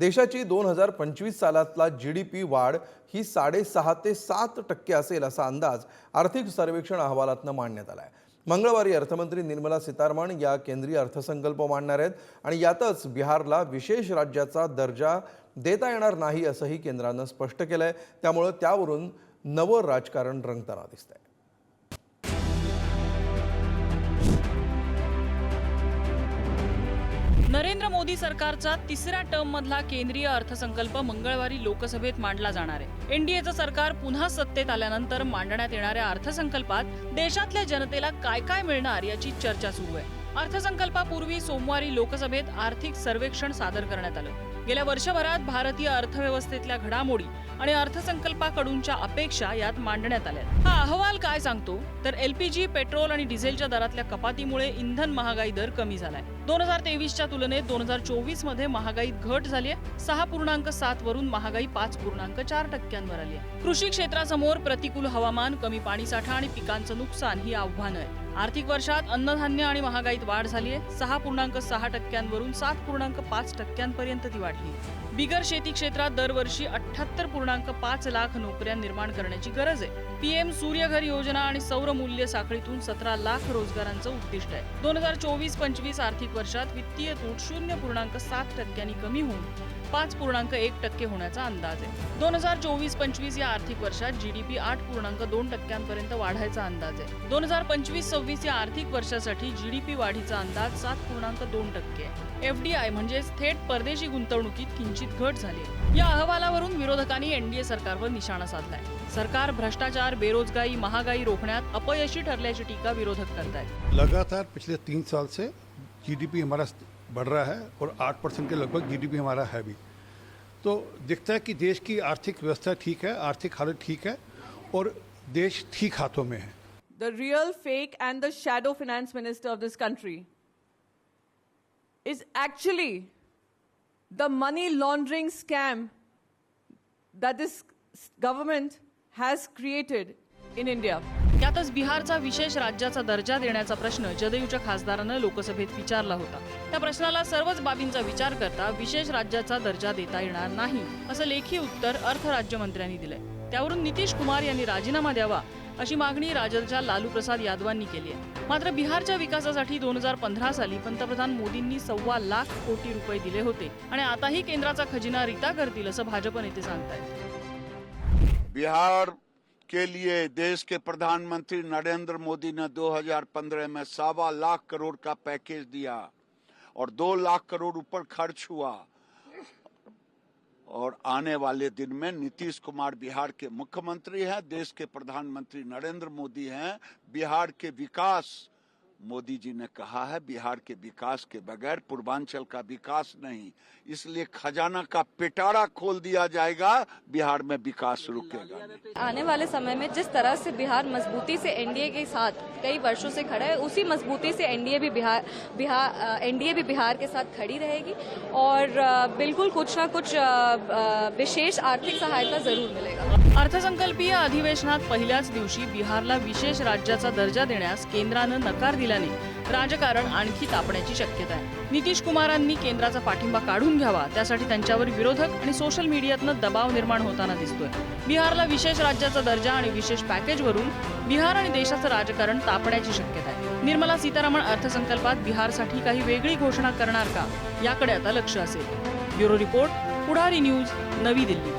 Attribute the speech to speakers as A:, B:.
A: देशाची दोन हजार पंचवीस सालातला जी डी पी वाढ ही साडेसहा ते सात टक्के असेल असा अंदाज आर्थिक सर्वेक्षण अहवालातनं मांडण्यात आला आहे मंगळवारी अर्थमंत्री निर्मला सीतारामन या केंद्रीय अर्थसंकल्प मांडणार आहेत आणि यातच बिहारला विशेष राज्याचा दर्जा देता येणार नाही असंही केंद्रानं स्पष्ट केलं आहे त्यामुळं त्यावरून नवं राजकारण रंगताना दिसतंय.
B: मोदी सरकारचा तिसऱ्या टर्म मधला केंद्रीय अर्थसंकल्प मंगळवारी लोकसभेत मांडला जाणार आहे. एनडीएचं सरकार पुन्हा सत्तेत आल्यानंतर मांडण्यात येणाऱ्या अर्थसंकल्पात देशातल्या जनतेला काय काय मिळणार याची चर्चा सुरू आहे. अर्थसंकल्पापूर्वी सोमवारी लोकसभेत आर्थिक सर्वेक्षण सादर करण्यात आलं. गेल्या वर्षभरात भारतीय अर्थव्यवस्थेतल्या घडामोडी आणि अर्थसंकल्पाकडूनच्या अपेक्षा यात मांडण्यात आल्या हा अहवाल काय सांगतो? तर एलपीजी पेट्रोल आणि डिझेलच्या दरातल्या कपातीमुळे इंधन महागाई दर कमी झालाय. दोन हजार तेवीसच्या तुलनेत दोन हजार चोवीसमध्ये महागाईत घट झाली आहे सहा पूर्णांक सात वरून महागाई पाच पूर्णांक चार टक्क्यांवर आली आहे कृषी क्षेत्रासमोर प्रतिकूल हवामान कमी पाणीसाठा आणि पिकांचं नुकसान ही आव्हानं आहेत. आर्थिक वर्षात अन्नधान्य आणि महागाईत वाढ झाली आहे सहा पूर्णांक सहा टक्क्यांवरून सात पूर्णांक पाच टक्क्यांपर्यंत ती वाढली. बिगर शेती क्षेत्रात दरवर्षी अठ्याहत्तर पूर्णांक पाच लाख नोकऱ्या निर्माण करण्याची गरज आहे. पीएम सूर्यघर योजना आणि सौर मूल्य साखळीतून सतरा लाख रोजगारांचं उद्दिष्ट आहे. दोन हजार चोवीस पंचवीस आर्थिक वर्षात वित्तीय तूट शून्य पूर्णांक सात टक्क्यांनी कमी होऊन पाच पूर्णांक एक टक्के होण्याचा अंदाज आहे. दोन हजार चोवीस पंचवीस या आर्थिक वर्षात जीडीपी आठ पूर्णांक दोन टक्क्यांपर्यंत वाढायचा अंदाज आहे. दोन हजार पंचवीस सव्वीस या आर्थिक वर्षासाठी जीडीपी वाढीचा अंदाज सात पूर्णांक दोन टक्के आहे. एफडीआय म्हणजेच थेट परदेशी गुंतवणुकीत किंचित घट झाली या अहवालावरून विरोधकांनी एनडीए सरकारवर निशाणा साधलाय. सरकार भ्रष्टाचार बेरोजगारी महागाई रोखण्यात अपयशी ठरल्याची टीका विरोधक करतायत.
C: लगातार पिछले तीन साल से जीडीपी हमारा बढ़ रहा है और आठ परसेंट के लगभग जीडीपी हमारा है भी। तो दिखता है कि देश की आर्थिक व्यवस्था ठीक है, आर्थिक हालत ठीक है और देश ठीक हाथों में है।
D: The real fake and the shadow finance minister of this country is actually the money laundering scam this government has created in India.
B: त्यातच बिहारचा विशेष राज्याचा दर्जा देण्याचा प्रश्न जदयूच्या खासदारानं लोकसभेत विचारला होता. त्या प्रश्नाला सर्वच बाबींचा विचार करता विशेष राज्याचा दर्जा देता येणार नाही असं लेखी उत्तर अर्थ राज्यमंत्र्यांनी दिलंय. त्यावरून नितीश कुमार यांनी राजीनामा द्यावा अशी मागणी राजदच्या लालू प्रसाद यादवांनी केली आहे. मात्र बिहारच्या विकासासाठी दोन हजार पंधरा साली पंतप्रधान मोदींनी सव्वा लाख कोटी रुपये दिले होते आणि आताही केंद्राचा खजिना रिता करतील असं भाजप नेते सांगतायत.
E: बिहार के लिए देश के प्रधानमंत्री नरेंद्र मोदी ने 2015 में सवा लाख करोड़ का पैकेज दिया और दो लाख करोड़ ऊपर खर्च हुआ। और आने वाले दिन में नीतीश कुमार बिहार के मुख्यमंत्री हैं, देश के प्रधानमंत्री नरेंद्र मोदी हैं, बिहार के विकास मोदी जी ने कहा है बिहार के विकास के बगैर पूर्वांचल का विकास नहीं। इसलिए खजाना का पिटारा खोल दिया जाएगा बिहार में विकास रुकेगा
F: आने वाले समय में जिस तरह से बिहार मजबूती से एनडीए के साथ कई वर्षों से खड़ा है उसी मजबूती से एनडीए भी बिहार बिहार एनडीए भी बिहार के साथ खड़ी रहेगी और बिल्कुल कुछ ना कुछ विशेष आर्थिक सहायता ज़रूर मिलेगा।
B: अर्थसंकल्पीय अधिवेशनात पहिल्याच दिवशी बिहारला विशेष राज्याचा दर्जा देण्यास केंद्रानं नकार केल्याने राजकारण आणखी तापण्याची शक्यता आहे. नितीश कुमारांनी केंद्राचा पाठिंबा काढून घ्यावा त्यासाठी त्यांच्यावर विरोधक आणि सोशल मीडियातनं दबाव निर्माण होताना दिसतोय. बिहारला विशेष राज्याचा दर्जा आणि विशेष पॅकेजवरून बिहार आणि देशाचं राजकारण तापण्याची शक्यता आहे. निर्मला सीतारामन अर्थसंकल्पात बिहारसाठी काही वेगळी घोषणा करणार का याकडे आता लक्ष असेल. ब्युरो रिपोर्ट पुढारी न्यूज नवी दिल्ली.